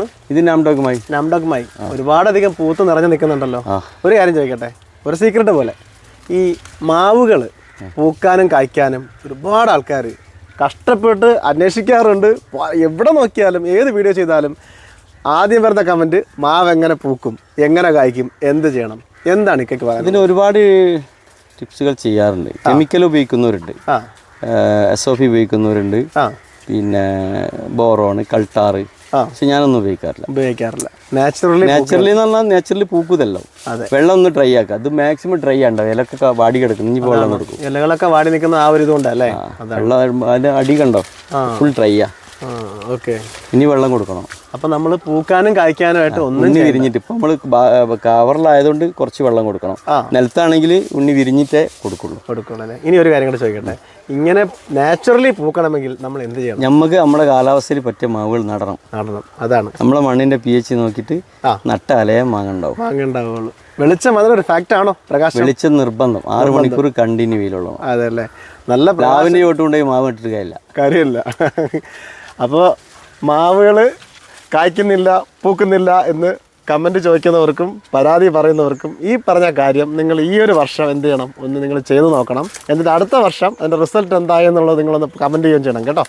ഇത് നാംഡോഗുമായി. നാംഡോക്കുമായി ഒരുപാടധികം പൂത്ത് നിറഞ്ഞു നിൽക്കുന്നുണ്ടല്ലോ. ഒരു കാര്യം ചോദിക്കട്ടെ? ഒരു സീക്രട്ട് പോലെ. ഈ മാവുകൾ പൂക്കാനും കായ്ക്കാനും ഒരുപാട് ആൾക്കാർ കഷ്ടപ്പെട്ട് അന്വേഷിക്കാറുണ്ട്. എവിടെ നോക്കിയാലും ഏത് വീഡിയോ ചെയ്താലും ആദ്യം വരുന്ന കമന്റ് മാവ് എങ്ങനെ പൂക്കും എങ്ങനെ കായ്ക്കും എന്ത് ചെയ്യണം? എന്താണ് ഇക്കയ്ക്ക് പറയുന്നത് ഇതിന് ഒരുപാട് ടിപ്സുകൾ ചെയ്യാറുണ്ട്. കെമിക്കൽ ഉപയോഗിക്കുന്നവരുണ്ട്. ആ. എസ് ഒ പി ഉപയോഗിക്കുന്നവരുണ്ട്. പിന്നെ ബോറോണ് കൾട്ടാറ് ആ. പക്ഷെ ഞാനൊന്നും ഉപയോഗിക്കാറില്ല. ഉപയോഗിക്കാറില്ല. നാച്ചുറലി നാച്ചുറലി എന്ന് പറഞ്ഞാൽ നാച്ചുറലി പൂക്കുതല്ലോ അതെ. വെള്ളം ഒന്ന് ഡ്രൈ ആക്കുക. അത് മാക്സിമം ഡ്രൈ ആണ്ടാവും ഇലക്കൊക്കെ വാടി കിടക്കും ഇനി വെള്ളം കൊടുക്കും ഇലകളൊക്കെ വാടി നിൽക്കുന്ന ആ ഒരു ഇതുകൊണ്ടല്ലേ? വെള്ളം അതിന്റെ അടി കണ്ടോ? ഫുൾ ഡ്രൈ ആ. ഓക്കെ. ഇനി വെള്ളം കൊടുക്കണം. അപ്പോൾ നമ്മൾ പൂക്കാനും കായ്ക്കാനുമായിട്ട് ആയിട്ട് ഉണ്ണി വിരിഞ്ഞിട്ട്. ഇപ്പൊ നമ്മൾ കവറിലായതുകൊണ്ട് കുറച്ച് വെള്ളം കൊടുക്കണം. നിലത്താണെങ്കിൽ ഉണ്ണി വിരിഞ്ഞിട്ടേ കൊടുക്കുള്ളൂ. കൊടുക്കണല്ലേ ഇനി ഒരു കാര്യം കൂടെ ചോദിക്കട്ടെ. ഇങ്ങനെ നാച്ചുറലി പൂക്കണമെങ്കിൽ നമ്മൾ എന്ത് ചെയ്യണം? നമുക്ക് നമ്മുടെ കാലാവസ്ഥയിൽ പറ്റിയ മാവുകൾ നടണം. നടണം. അതാണ്. നമ്മളെ മണ്ണിന്റെ പി എച്ച് നോക്കിയിട്ട് നട്ടാലേ നട്ട അലയെ മാങ്ങണ്ടാവും മാങ്ങണ്ടാവുള്ളൂ വെളിച്ചം അതിനൊരു ഫാക്റ്റ് ആണോ പ്രകാശം? വെളിച്ചം നിർബന്ധം. ആറ് മണിക്കൂർ കണ്ടിന്യൂ വെയിലുള്ള അതെ അല്ലേ? നല്ല പ്ര- ചോട്ടുകൊണ്ടേ മാവ് ഇട്ടിട്ട് കാര്യമില്ല. കാര്യമില്ല. അപ്പോൾ മാവുകൾ കായ്ക്കുന്നില്ല പൂക്കുന്നില്ല എന്ന് കമന്റ് ചോദിക്കുന്നവർക്കും പരാതി പറയുന്നവർക്കും ഈ പറഞ്ഞ കാര്യം നിങ്ങൾ ഈ ഒരു വർഷം എന്ത് ചെയ്യണം? ഒന്ന് നിങ്ങൾ ചെയ്തു നോക്കണം. എന്നിട്ട് അടുത്ത വർഷം അതിന്റെ റിസൾട്ട് എന്തായെന്നുള്ളത് നിങ്ങളൊന്ന് കമന്റ് ചെയ്യുകയും ചെയ്യണം കേട്ടോ.